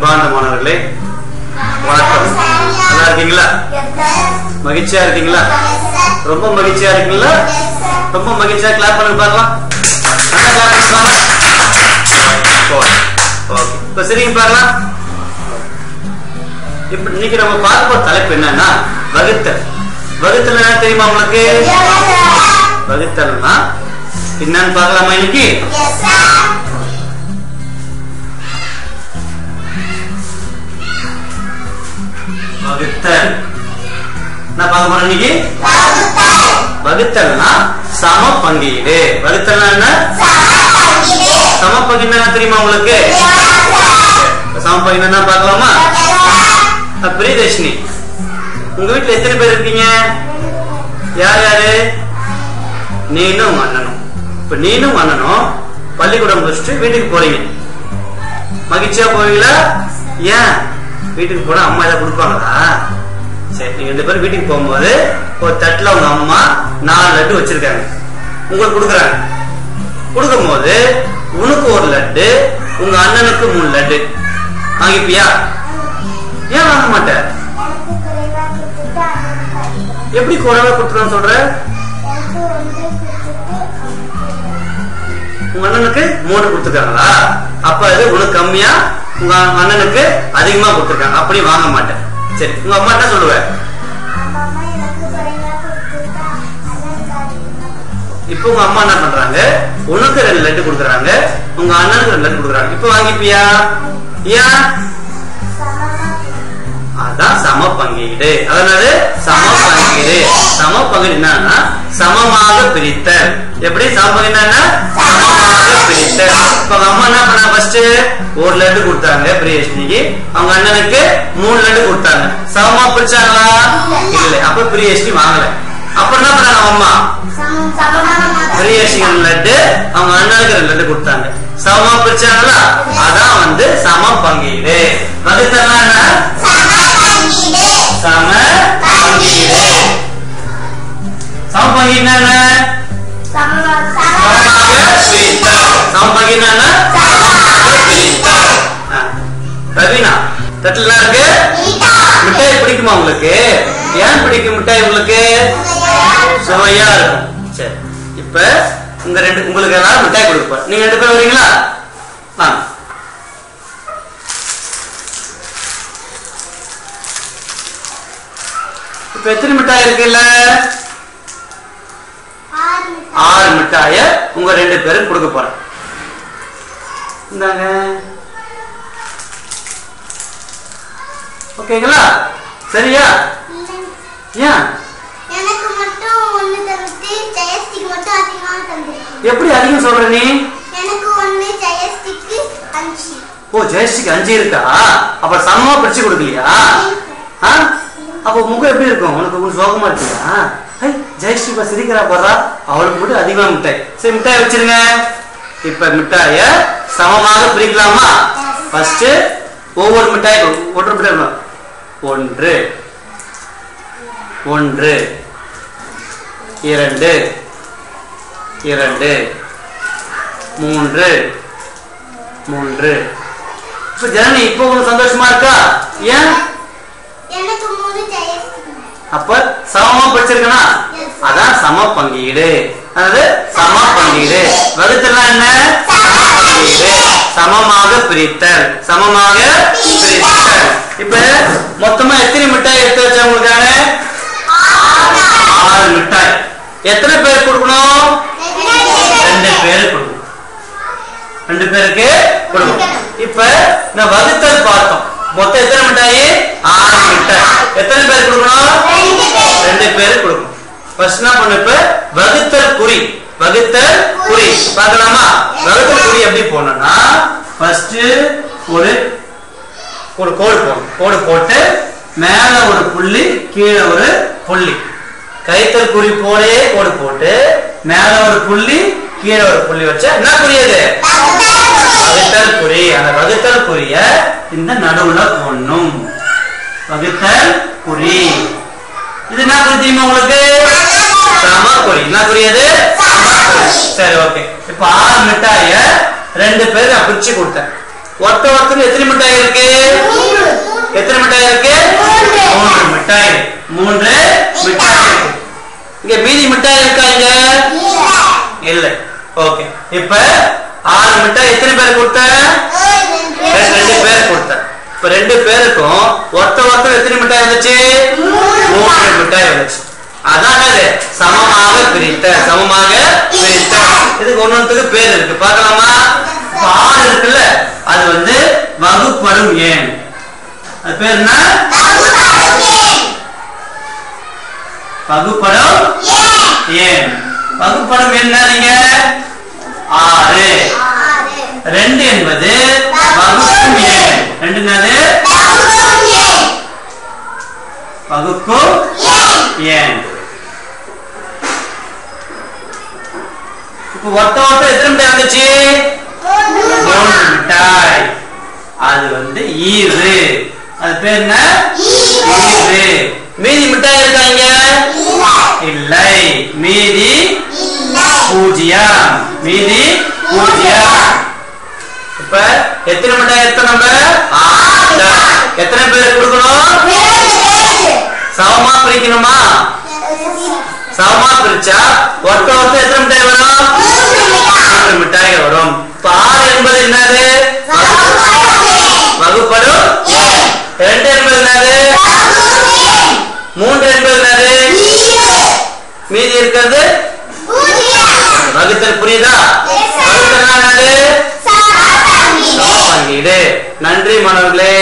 அன்பார்ந்த மாணவர்களே வணக்கம். நல்லா இருக்கீங்களா? மகிழ்ச்சியா இருக்கீங்களா? ரொம்ப மகிழ்ச்சியா இருக்கீங்களா? ரொம்ப மகிழ்ச்சியா கிளாப் பண்ணுங்க பார்க்கலாம். நல்லா கிளாப் பண்ணுங்க ஓகே இப்போ சரிங்க பார்க்கலாம். இப்ப இன்னைக்கு நம்ம பார்க்க போற தலைப்பு என்னன்னா வகுத்தல். வகுத்தல் என்ன தெரியுமா உங்களுக்கு? வகுத்தல்னா என்னன்னு பார்க்கலாமா இன்னைக்கு? வகுத்தல். நான் பார்க்க போறோம் இன்னைக்கு? வகுத்தல்னா சம பங்கீடு வகுத்தல்னா என்ன? சம பங்கீடு என்ன தெரியுமா உங்களுக்கு? இப்ப சம பங்கீடு என்ன பார்க்கலாமா பிரியதர்ஷினி உங்க வீட்டுல எத்தனை பேர் இருக்கீங்க? யார் யாரு? நீனும் அண்ணனும். இப்ப நீனும் அண்ணனும் பள்ளிக்கூடம் முடிச்சுட்டு வீட்டுக்கு போறீங்க. மகிழ்ச்சியா போவீங்களா? ஏன்? வீட்டுக்கு போனா அம்மா ஏதாவது கொடுப்பாங்களா? சரி நீங்க ரெண்டு பேரும் வீட்டுக்கு போகும்போது ஒரு தட்டுல உங்க அம்மா நாலு லட்டு வச்சிருக்காங்க. உங்களுக்கு கொடுக்குறாங்க. கொடுக்கும்போது உனக்கு ஒரு லட்டு உங்க அண்ணனுக்கு மூணு லட்டு. வாங்கிப்பியா? ஏன் வாங்க மாட்ட? எப்படி குறைவா கொடுத்துருன்னு சொல்ற? உங்க அண்ணனுக்கு மூணு கொடுத்துருக்காங்களா? அப்ப அது உனக்கு கம்மியா? உங்க அண்ணனுக்கு அதிகமா கொடுத்துருக்காங்க. அப்படி வாங்க மாட்டேன். சரி உங்க அம்மா தான் சொல்லுவ. இப்போ உங்க அம்மா என்ன பண்றாங்க? உனக்கு ரெண்டு லட்டு கொடுக்குறாங்க உங்க அண்ணனுக்கு ரெண்டு லட்டு கொடுக்குறாங்க. இப்போ வாங்கிப்பியா? ஏன்? அதான் சம பங்கீடு. அதனால சம பங்கீடு. சம பங்கீடு என்னன்னா சமமாக பிரித்தல். எப்படி? சம பங்கீடு என்னன்னா பிரித்தல் இப்ப அவங்க அம்மா என்ன பண்ணா ஃபர்ஸ்ட் ஒரு லட்டு கொடுத்தாங்க பிரியேஷ்ணிக்கு அவங்க அண்ணனுக்கு மூணு லட்டு கொடுத்தாங்க. சமமா பிரிச்சாங்களா? இல்ல. அப்ப பிரியேஷ்ணி வாங்கல. அப்ப என்ன பண்ணாங்க அவங்க அம்மா? பிரியேஷ்ணிக்கு லட்டு அவங்க அண்ணனுக்கு ரெண்டு லட்டு கொடுத்தாங்க. சமமா பிரிச்சாங்களா? பிரித்தல் சம பங்கீடு என்ன ஆ. ரவீனா தட்டுல இருக்கு? மிட்டாய் பிடிக்குமா உங்களுக்கு? ஏன் பிடிக்கும் மிட்டாய் உங்களுக்கு? சுவையா இருக்கும். சரி. இப்ப உங்க ரெண்டு உங்களுக்கு எல்லாரும் மிட்டாய் கொடுப்பேன் நீங்க ரெண்டு பேரும் வரீங்களா? வாங்க இப்ப எத்தனை மிட்டாய் இருக்குல்ல ஆறு மிட்டாய உங்க ரெண்டு பேரும் கொடுக்க போறேன். இந்தாங்க. ஓகேங்களா சரியா? ஏன்? எப்படி அதிகம் சொல்ற நீ? ஓ ஜெயஸ்டிக்கு அஞ்சு இருக்கா? அப்ப சமமா பிரிச்சு கொடுக்கலையா? அப்ப முகம் எப்படி இருக்கும்? உனக்கு கொஞ்சம் சோகமா இருக்கியா ஐ ஜெயஸ்ரீ இப்ப சிரிக்கிறா போறா? அவளுக்கு மட்டும் அதிகமா மிட்டாய். சரி மிட்டாய் வச்சிருங்க. இப்ப மிட்டாய சமமாக பிரிக்கலாமா? ஃபர்ஸ்ட் ஒவ்வொரு மிட்டாய் ஒன்று மிட்டாய். ஒன்று. ஒன்று. இரண்டு. இரண்டு. மூன்று. மூன்று. இப்ப ஜனனி இப்போ உங்களுக்கு சந்தோஷமா இருக்கா? ஏன்? அப்ப சமமா படிச்சிருக்கனா. அதான் சம பங்கீடு. அதாவது சம பங்கீடு. வகுத்தெல்லாம் என்ன? செய்து சமமாக பிரித்தல். சமமாக பிரித்தல். இப்ப மொத்தமா எத்தனை மிட்டாய் எடுத்து வச்சா உங்களுக்காக ஆறு மிட்டாய். எத்தனை பேர் கொடுக்கணும்? ரெண்டு பேர் கொடுக்கணும். ரெண்டு பேருக்கு கொடுக்கணும். இப்ப நான் வகுத்தல் பார்த்தோம். மொத்தம் எத்தனை மிட்டாய்? ஆறு மிட்டாய். எத்தனை பேர் கொடுக்கணும்? ரெண்டு பேர் கொடுக்கணும். ஃபர்ஸ்ட் என்ன பண்ணு இப்ப? வகுத்தல் குறி. வகுத்தல் குறி. பார்க்கலாமா? எப்படி போடணும்னா ஃபர்ஸ்ட் ஒரு ஒரு கோடு போடணும் கோடு போட்டு மேல ஒரு புள்ளி கீழே ஒரு புள்ளி. கைத்தல் குறி போலே கோடு போட்டு மேல ஒரு புள்ளி கீழே ஒரு புள்ளி வச்சா என்ன புரியுது? வகுத்தல் குறி. அந்த வகுத்தல் குறிய இந்த நடுவுல போடணும். வகுத்தல் குறி. இது என்ன குறி தெரியுமா உங்களுக்கு? சம குறி. என்ன புரியுது? சரி ஓகே இப்ப ஆறு மிட்டாய ரெண்டு பேர் நான் பிரிச்சு கொடுத்தேன். ஒருத்த ஒருத்தர் எத்தனை மிட்டாய் இருக்கு? எத்தனை மிட்டாய் இருக்கு? மூன்று. மிட்டாய். மூன்று மிட்டாய் இங்க மீதி மிட்டாய் இருக்கா இங்க? இல்ல. ஓகே. இப்ப ஆறு மிட்டாய் எத்தனை பேர் கொடுத்த ரெண்டு ரெண்டு பேர் கொடுத்த இப்ப ரெண்டு பேருக்கும் ஒருத்த ஒருத்தர் எத்தனை மிட்டாய் வந்துச்சு? மூன்று மிட்டாய் வந்துச்சு. அதான் அது சமமாக பிரித்த சமமாக பிரித்த. இதுக்கு ஒன்னொன்றுக்கு பேர் இருக்கு. பார்க்கலாமா? ஆறு இருக்குல்ல அது வந்து வகுப்படும் ஏன். அது பேர் என்ன? வகுப்படும் ஏன். வகுப்படும் என்ன நீங்க? ஆறு. ரெண்டு என்பது இப்ப ஒட்ட ஒட்ட எத்தனை மிட்டாய் வந்துச்சு? மூன்று மிட்டாய் அது வந்து ஈரு அது பேர் என்ன? ஈரு மீதி மிட்டாய் இருக்காங்க இல்லை. மீதி பூஜ்ஜியம். மீதி பூஜ்ஜியம். இப்ப எத்தனை மிட்டாய் எடுத்தோம் நம்ம? எத்தனை பேர் கொடுக்கணும்? சமமா பிரிக்கணுமா? சமமா பிரிச்சா ஒருத்த ஒருத்த எத்தனை மிட்டாய் வரும்? ஒரு மிட்டாய் வரும். பார் என்பது என்னது? வகுப்படும். ரெண்டு என்பது என்னது? மூன்று என்பது என்னது? மீதி. இருக்கிறது? வகுத்தல் புரியுதா? வகுத்தல் என்னது? நன்றி மாணவர்களே